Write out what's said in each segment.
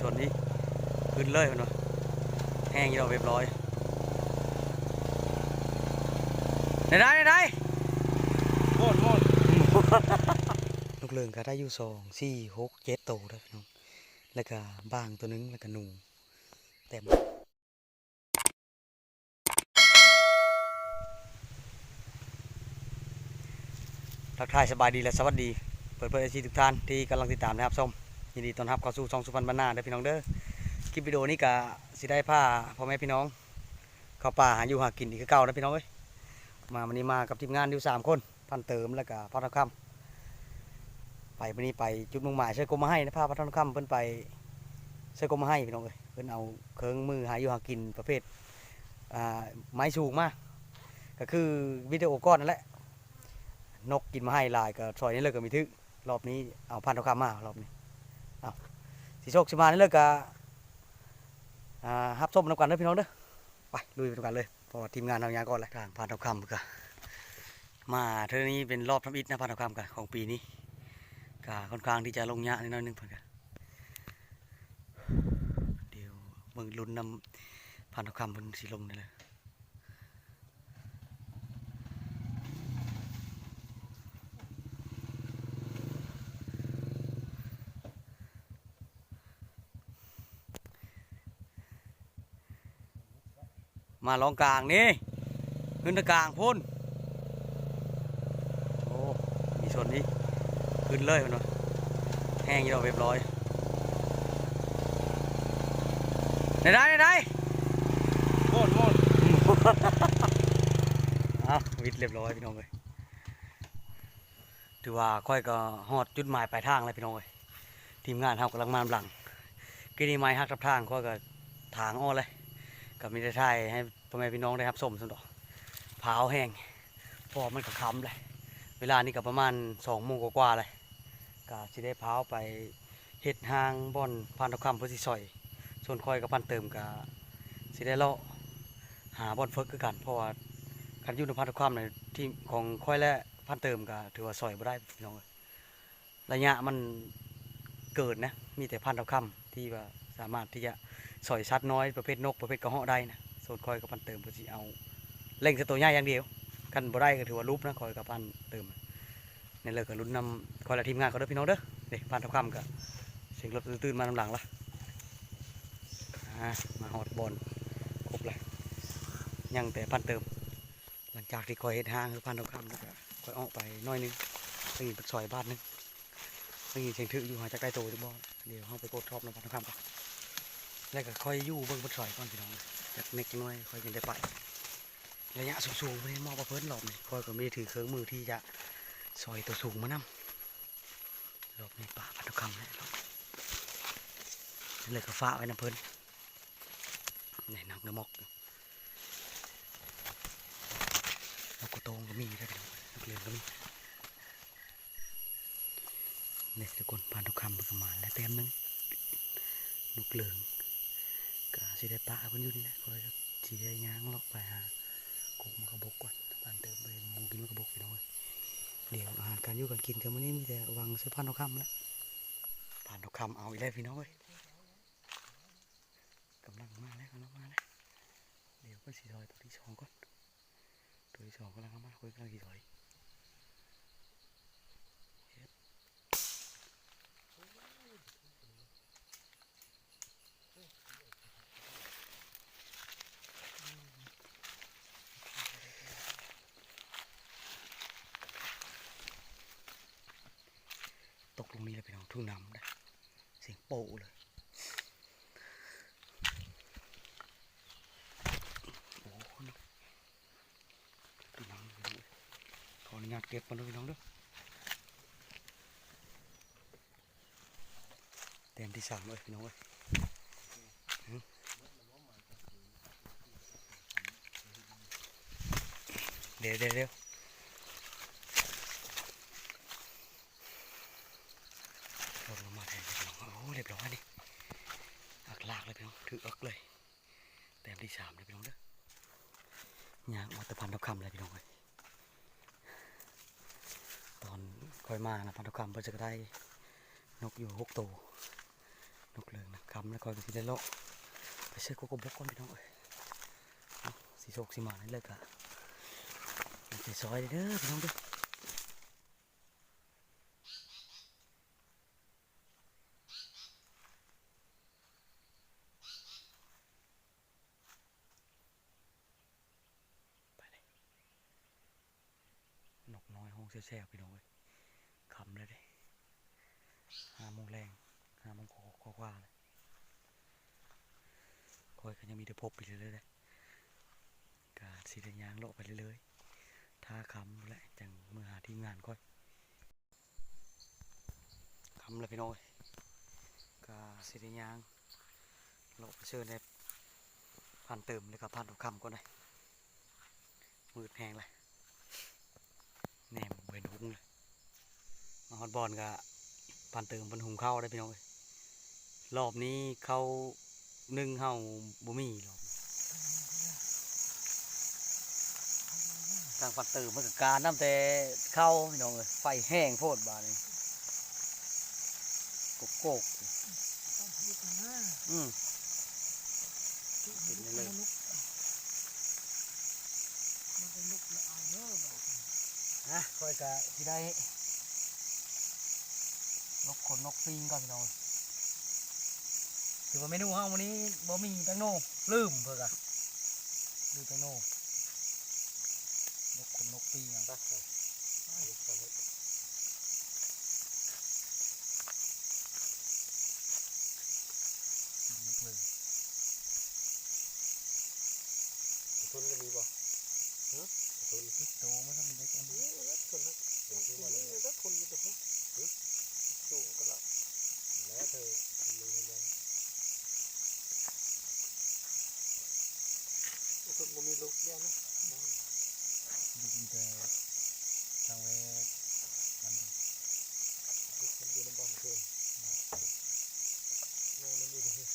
ชนนี้ขึ้นเลยมันวะแห้งยี่เราเรียบร้อยไหนได้ไหนได้โมดโมดลูกเรืองก็ได้อยู่สองสี่หกเจ็ดโตแล้วพี่น้องแล้วก็บ้างตัวหนึงแล้วก็หนูเต็มทักทายสบายดีและสวัสดี เปิดเผยอาชีพทุกท่านที่กำลังติดตามนะครับส้ม ยินดีต้อนรับเข้าสู่ช่องสุพรรณบรรณาเด้อพี่น้องเด้อคลิปวิดีโอนี้ก็สิได้ผ้าพ่อแม่พี่น้อง เข้าป่าหาอยู่หากินอีกคือเก่านะพี่น้องเอ้ยมาวันนี้มากับทีมงานอยู่สามคนพันเติมแล้วก็พัทองคำไปวันนี้ไปจุดมุ่งหมายเชื่อกรมมาให้นะพาพัฒนคำเพิ่นไปเชื่อกรมมาให้พี่น้องเอ้ยเพิ่นเอาเครื่องมือหาอยู่หากินประเภทไม้สูงมากก็คือวิดีโอก้อนนั่นแหละนกกินมาให้ลายก็ซอยนี้เลยก็มีทึกรอบนี้เอาพันธคำมมารอบนี้ สิโชคสิมานี่เลยก็อ่าฮับส้มนำกันเด้อพี่น้องเด้อไปลุยไปด้วยกันเลยพราะว่าทีมงานเรายางก่อนแหละทางพันธคำก็มาเท่านี้เป็นรอบทำอิฐนะพันธคำกันของปีนี้ก็ค่อนข้างที่จะลงยะนิดน้อยนึงเพื่อนกันเดี๋ยวเบิ่งลุ้นนำพันธุคำเพิ่นสิลงนี่แหละ มาลองกลางนี่ขึ้นตะกลางพุ่นโอ้มีชนนี้ขึ้นเลยมันวะแห้งยี่เราเรียบร้อยไหนได้ไหนได้โมดโมดอ้าววิทย์เรียบร้อยพี่น้องเลยถือว่าค่อยก็ฮอดจุดหมายปลายทางเลยพี่น้องเลยทีมงานเฮากำลังมาหลังกินนี่ไม้ฮักทับทางค่อยก็ถางอ้อเลย ก็มีได้ายให้พ่อแม่พี่น้องได้ครับชมสันดอกเผาแห้งพอมันก็ค้ำเลยเวลานี้ก็ประมาณสองโมงกว่าๆเลยก็สิได้พาไปเฮ็ดหางบ่อนพันธุคำเพื่อสิซอย ส่วนคอยกับพันเติมก็สิได้เลาะหาบ่อนเฟิกคือกันเพราะว่าคันอยู่ในพันธุคำในที่ของคอยและพันเติมก็ถือว่าซอยบ่ได้พี่น้องเอ้ยระยะมันเกิดนะมีแต่พันธุคำที่ว่าสามารถที่จะ ซอยสัตว์น้อยประเภทนกประเภทกระเหาะได้นะส่วนคอยกับพันเติมเพื่อสิเอาเล่งสตัวใหญ่อย่างเดียวกันบ่ได้ก็ถือว่ารูปนะคอยกับพันเติมในเลยก็ลุ้นนำคอยละทีมงานเขาเด้อพี่น้องเด้อเด็กผ่านทับคำกับเสียงรถตื่นมาลำหลังละมาหอดบอลครบเลยยังแต่พันเติม หลังจากที่คอยเฮ็ดห้างคือพันทับคำแล้วก็คอยออกไปน้อยนึงไปยินปากซอยบ้านนึงไปยินเสียงถึกอยู่หาจากใกล้โตจะบ่เดี๋ยวเขาไปกดทอบนำพันทับคำก่อน แล้วก็คอยอยู่เบิ่งปากซอยก่อนพี่น้องจากเน็กน้อยคอยยังได้ไประยะสูงๆไปมองประเพิ่นหลบนี่คอยก็มีถือเครื่องมือที่จะซอยตัวสูงมานำรอบนี้ป่าพันธุกรรมเลยรอบเลยก็ฟ้าไว้นะเพิ่นในนักนมอกนกกระโตงก็มีได้พี่น้องนกเหลืองก็มีนี่ทุกคนพันธุกรรมเพิ่นก็มาแล้วเต็มหนึงนกเหลือง ก็สิได้ปะเพิ่นอยู่นี่แหละคอยก็สิได้ย่างเลาะไปหากุกมันกระบกก่อนบ้านเติมไปมูกินมันกระบกพี่น้อยเดี๋ยวอาหารการอยู่กันกินกันวันนี้มีแต่วังซื้อพันธุ์ทองคำแล้วพันธุ์ทองคำเอาอีกแล้วพี่น้องเอ้ยกำลังมาแล้วกำลังมาแล้วเดี๋ยวก็สีซอยตัวที่สองก่อนตัวที่สองกำลังมาคุยกำลังสีซอย ตกลงนี้เลยพี่น้องทุ่งน้ำเลยเสียงโปะเลยโอ้โหทุ่งน้ำพี่น้องเอ้ยขออนุญาตเก็บมันด้วยพี่น้องด้วยเต็มที่สามเลยพี่น้องเอ้ยเดี๋ยวเดี๋ยวเดี๋ยว ลงมาแทนพี่น้องโอ้โหเรี ยบร้อยนี่อักลากเลยพี่น้องถืออักเลยแต้มที่สามเลยพี่น้องเด้อยางมาตะพันทุกคำเลยพี่น้องเลยตอนค่อยมานะพันทุกคำเพื่อจะได้นกอยู่หกตัวนกเหลืองนะคำแล้วคอยก็สิได้เลาะไปเชื่อโกโก้บกก่อนพี่น้องเอ้ยสีโศกสีหมานี่เลยกะมันจะซอยเด้อพี่น้องเด้อไปเลยนกน้อยห้อง แซ่บๆพี่น้องเอ้ยคำเลยเด้ห้าโมงแรงห้าโมงกว่าเลยคอยก็ยังมีแต่พบไปเรื่อยๆเลยกาสีแดงยางโลาะไปเรื่อยๆท่าคำและจังเมื่อหาทีมงานก่อนคำแล้วพี่น้อยกาสีแดงยางโลาะไปเชิญในผ่านเติมเลยกับผ่านทุกคำก่อนเลยมืดแหงเลย เวนหุ้งเลยมาฮอตบอลกับผ่านเติมบนหุงเข้าวได้พี่น้อยรอบนี้เข้าหนึ่งเฮาบ่มีหรอกทางปัดเติมมันก็การน้ำแต่เข้าพี่น้องเอ้ยไฟแห้งโพดบาดนี้กกโกกอืมกินได้เลยนะ คอยกะที่ได้นกขนนกปิงก่อนพี่น้องถือว่าเมนูห้องวันนี้บ่มีแตงโมลืมเพื่อกะลืมแตงโมนกขนนกปีอย่างปะนกเลยทุนก็มีบ่ ฮะทุนพิษโตมันก็มีได้กันนี่แล้วทุนฮะเดี๋ยวที่ว่าแล้วแล้วทุนอยู่ตรงนี้หึจูงก็ละแล้วเธอมึงพยังทุนบ่มีลูกเดียวนะ ดูมีแต่ทางเวมันดี ลูกมันอยู่ในบ่อมเกินแม่มันอยู่ตรงนี้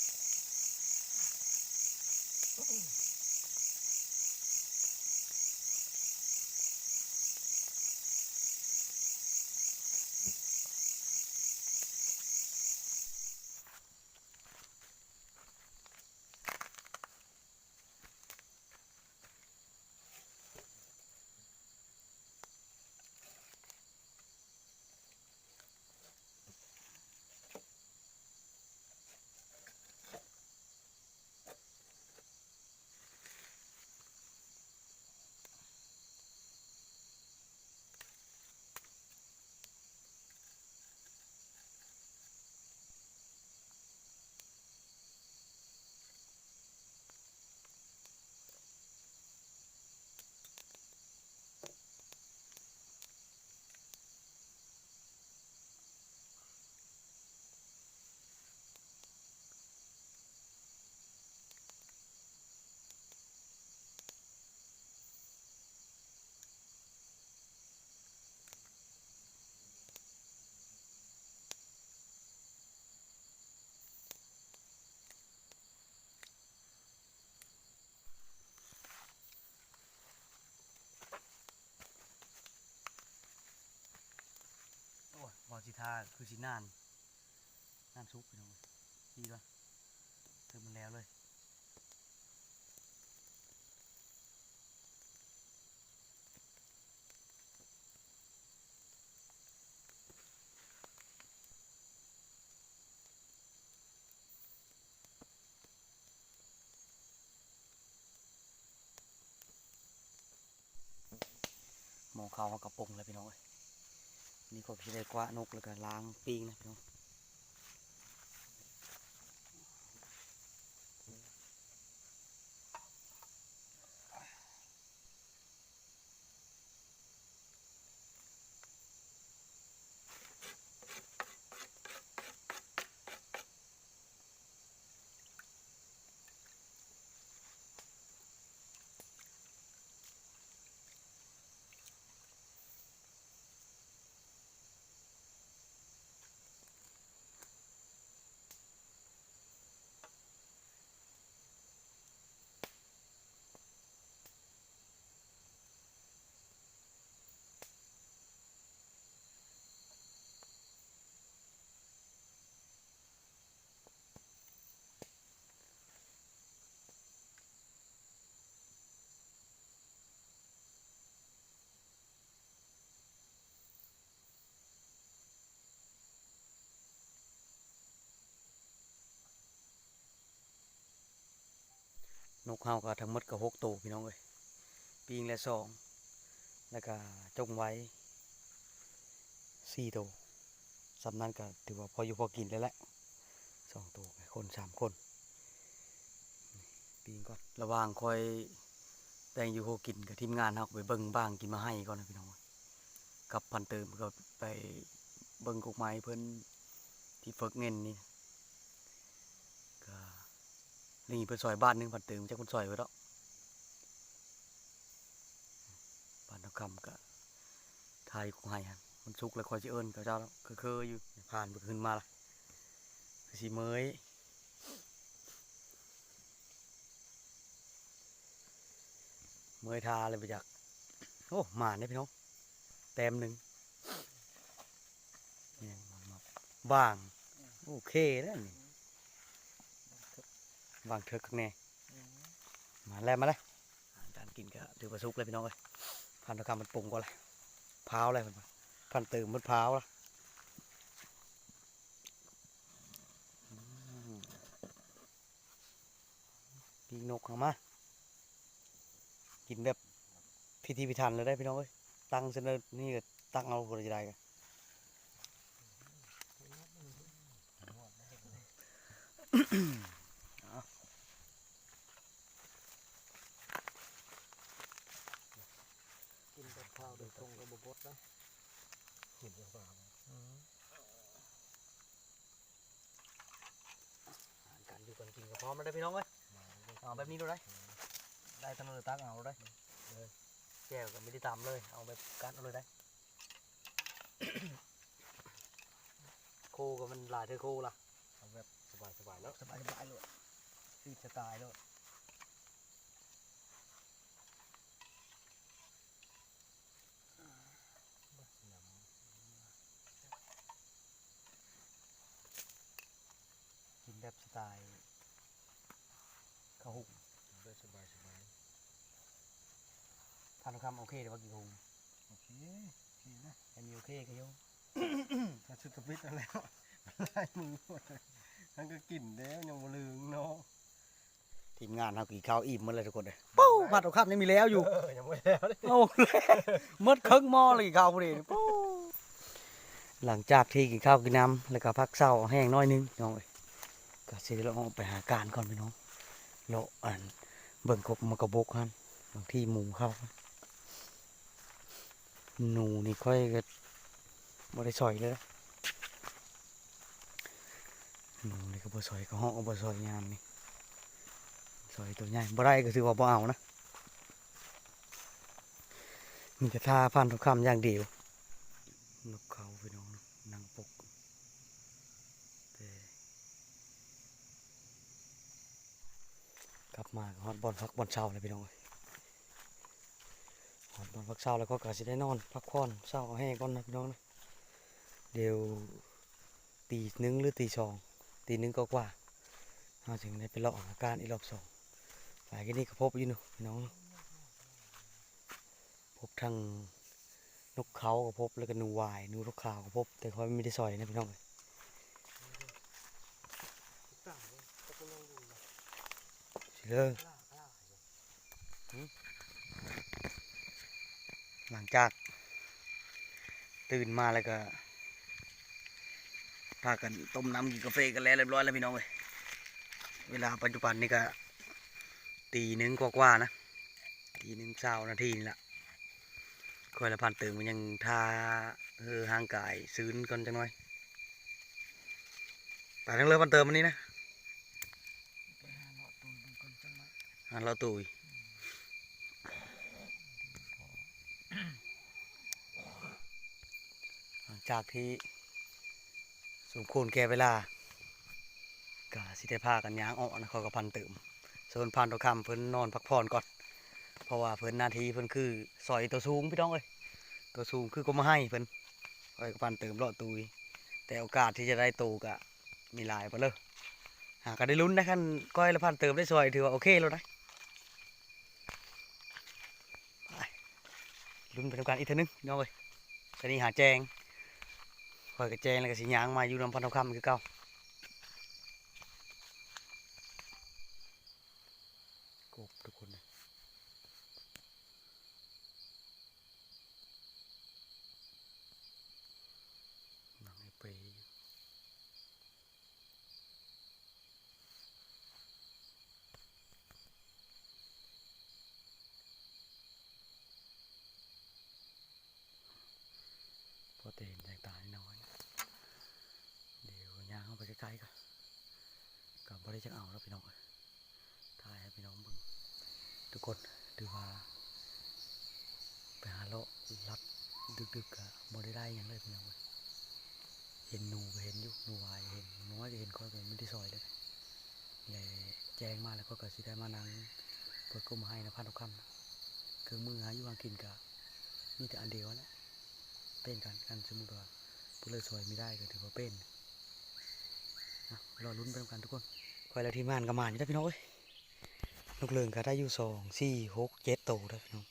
โอ้ยบอ สิทาคือสินานน้ำซุปพี่น้องดีป่ะเติมมันแล้วเลยหมองข้าเขากระปงเลยพี่น้องเอ้ย นี่ก็พี่ได้กวาดนกแล้วก็ล้างปีงนะพี่น้อง นกเฮาก็ทั้งหมดก็หกตัวพี่น้องเอ้ยปีงละสองแล้วก็จงไว้สี่ตัวสำนันก็ถือว่าพออยู่พอกินแล้วแหละสองตัวคนสามคนปีงก่อนระวางคอยแต่งอยู่โฮกินกับทีมงานเฮาไปเบิ่งบ้างกินมาให้ก่อนนะพี่น้องกับพันเติมก็ไปเบิ่งกุกไม้เพิ่นที่ฝึกเงินนี่ นี่เพิ่นซอยบ้านหนึงพันเติมจักเพิ่นซอยไว้แล้วบ้านนกคำก็ทายกูให้ฮะมันสุกแล้วคอยจะเอิญกับเจ้าแล้วคือเคยอยู่ผ่านไปขึ้นมาละสีเมยเมยทาเลยไปจากโอ้หมาเนี่ยพี่น้องแต้มหนึ่งเนี่ยบาง โอเคแล้วนี่ บางเถอะกักแน่มาแล้วมาแล้วอาจารย์กินก็ถือว่าสุกเลยพี่น้องเอ้ยพันธกรรมมันปรุงก็เลยพร้าวเลยมันว่าพันเติมมันพร้าวละอืมปีกนกเข้ามา กินแบบพิธีพิธันเลยได้พี่น้องเอ้ยตั้งเสนอนี่ก็ตั้งเอาคนจะได้กันกินกับข้าวโดยตรงกับบดนะกินกับข้าว การอยู่กันกินก็ พร้อมแล้วได้อพี่น้องเอ้ยมาเลยเอาแบบนี้ดูได้ได้ถนนตักเอาได้เลยแก้วก็ไม่ได้ตามเลย เอาแบบการเอาเลยได้ โคก็มันหลายเธอโคล่ะเอาแบบสบายๆเนาะสบายสบายเลยฟีดสไตล์เลยกินแบบสไตล์ข้าวหุง แบบสบาย ทาน คำโอเคเดี๋ยวว่ากี่หุงๆโอเคโอเคนะอันนี้โอเคก็โยมถ้าชุดกระปิดเอาแล้วไล่มือหมดเลยทั้งก็กินแล้วยังบ่ลืมเนาะทีมงานเรากี่ข้าวอิ่มหมาเลยทุกคนเลยปู้ผัดกับข้าวยังมีแล้วอยู่เออยังไม่แล้วเลยเอาแล้วหมดครึ่งหม้อเลยกี่ข้าวพอดีปู้หลังจากที่กินข้าวกินน้ำแล้วก็พักเศร้าแห้งน้อยนึงน้องเอ้ยก็สิได้ลองไปหาการก่อนพี่น้องเลาะอันเบิ่งกบมากระบกฮันบางที่หมูเข้า หนูนี่ค่อยก็บ่ได้ซอยเลยนะหนูนี่ก็บ่ซอยก็ห้องก็บ่ซอยยามนี่ซอยตัวใหญ่บ่ได้ก็ถือว่าบ่เอานะมีแต่ทาพันทุกคำอย่างเดียวนกเขาพี่น้องนางปกกลับมาก็ฮอดบอลพักบอลเช้าเลยพี่น้อง เอ้ยฮอดบอลพักเช้าแล้วก็กะสิได้นอน พักผ่อนเช้าแห้งก่อนนะพี่น้องนะเดี๋ยวตีหนึ่งหรือตีสองตีหนึ่งก็กว่าเราจึงได้ไปเลาะอาการอีกรอบสองฝ่ายกินนี่ก็พบอยู่เนาะพี่น้องพบทั้งนกเขาก็พบแล้วก็นูวายนูนกขาวก็พบ แต่เขาไม่ได้ซอยนะพี่น้องเอ้ยเลยก็ต้องลองดูนะสิเล้ากล้าอยู่ หลังจากตื่นมาแล้วก็พากันต้มน้ำกินกาแฟกันแล้วเรียบร้อยแล้วพี่น้องเอ้ยเวลาปัจจุบันนี่ก็ตีหนึ่งกว่าๆนะตีหนึ่งเช้านาทีนี่แหละคอยละพันตื่นมันยังทาเออห่างกายซื้นก่อนจังหน่อยไปทั้งเรือพันเติมมันนี้นะไปหาเลาะตูนเป็นคนจังหวะอันเราตุยหลัง จากที่สมควรแก่เวลาก็สิได้พากันย้างออกนะเขากับพันเติมส่วนพันตัวคำเพิ่นนอนพักผ่อนก่อน เพราะว่าเพิ่นนาทีเพิ่นคือซอยตัวสูงพี่น้องเอ้ยตัวสูงคือก็มาให้เพิ่นคอยกับพันเติมเลาะตุยแต่โอกาสที่จะได้ตูก็มีหลายไปเลยหาก็ได้ลุ้นนะคันก้อยและพันเติมได้ซอยถือว่าโอเคแล้วนะลุ้นไปทำการอีกเทีนึงพี่น้องเอ้ยตอนนี้หาแจง คอยกระแจงแล้วก็สียางมาอยู่ลำพันธคำคือเก่าโกบทุกคนเลงไอเปย์พอเต็มแตกตาหน้อย ไปใกล้ๆกันกับบริจักเอาแล้วพี่น้องถ่ายให้พี่น้องบิ่งทุกคนดูว่าไปหาเลาะลัดดึกๆกะบ่ได้ได้ยังเลยพี่น้องเอ้ยเห็นหนูเห็นยู่หนูวายเห็นน้อยเห็นค่อยก็ไม่ได้ซอยเลยเลยแจ้งมาแล้วก็เก็สิได้มานั่งเปิดกุมให้นะพันทุกคำนะคือมือหาอยู่วางกินกะมีแต่อันเดียวแหละเป็นกันกันสมมติว่าผู้เลือสวยไม่ได้ก็ถือว่าเป็น รอลุ้นไปด้วยกันทุกคนคอยแล้วทีมงานก็มาอยู่ได้พี่น้องเอ้ยลูกเลืองก็ได้อยู่สองสี่หกเจ็ดโตได้พี่น้อง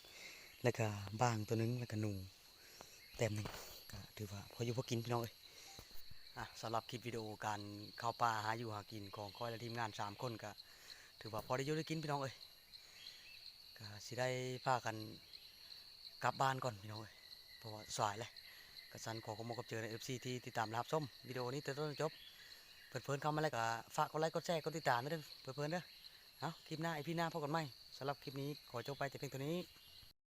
แล้วก็บางตัวหนึงแล้วก็หนูเต็มหนึ่งก็ถือว่าพออยู่พอกินพี่น้องเอ้ยอะสำหรับคลิปวิดีโอการเข้าป่าหาอยู่หากินของคอยและทีมงานสามคนก็ถือว่าพอได้อยู่ได้กินพี่น้องเอ้ยก็สิได้พากันกลับบ้านก่อนพี่น้องเอ้ยเพราะว่าสายเลยกระสันขอขอบคุณกับเจอใน FC ที่ติดตามรับชมวิดีโอนี้จนจนจบ เพื่อนๆเข้ามาแล้วก็ฝากกดไลค์กดแชร์กดติดตามด้วยเด้อเพื่อนๆเด้อเอาคลิปหน้าไอพี่หน้าพบกันใหม่สำหรับคลิปนี้ขอจบไปแต่เพียงเท่านี้